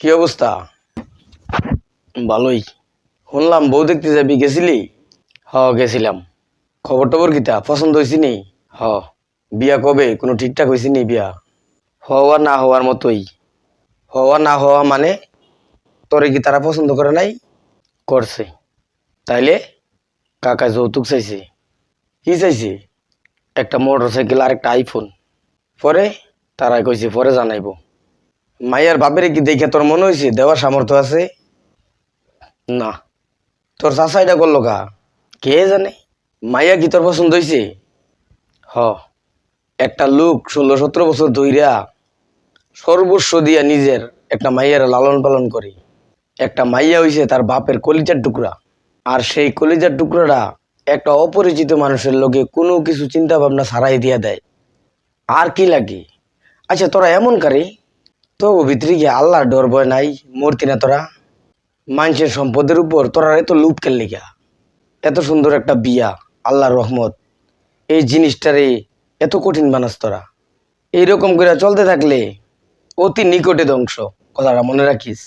কি অবস্থা? ভালোই। শুনলাম বউ দেখতে যাবি গেছিলি? হ গেছিলাম। খবর টবর কিতা? পছন্দ হয়েছি নি হ। বিয়া কবে? কোনো ঠিকঠাক হয়েছে নি বিয়া? হওয়া না হওয়ার মতোই। হওয়া না হওয়া মানে? তোরে কি তারা পছন্দ করে নাই? করছে। তাইলে? কাকা যৌতুক চাইছে। কি চাইছে? একটা মোটর সাইকেল আর একটা আইফোন পরে? তারাই কইছে পরে জানাইব। মাইয়ার বাপের কি দেখে তোর মনে হয়েছে? দেওয়ার সামর্থ্য আছে? না। তোর চাষা এটা করল কা কে জানে? মাইয়া কি তোর পছন্দ হয়েছে হ। একটা লোক ষোলো সতেরো বছর ধইরা সর্বস্ব দিয়া নিজের একটা মাইয়ার লালন পালন করে। একটা মাইয়া হইছে তার বাপের কলিজার টুকরা। আর সেই কলিজার টুকরাটা একটা অপরিচিত মানুষের লোকে কোনো কিছু চিন্তা ভাবনা ছাড়াই দিয়া দেয়। আর কি লাগে? আচ্ছা তোরা এমন কারে? তো ভিতরে গিয়ে আল্লাহর ডর ভয় নাই, মূর্তি না তোরা। মানুষের সম্পদের উপর তোরা এত লুপ গা এত সুন্দর একটা বিয়া, আল্লাহর রহমত। এই জিনিসটারে এত কঠিন মানুষ তোরা। এইরকম করে চলতে থাকলে অতি নিকটে ধ্বংস, কথাটা মনে রাখিস।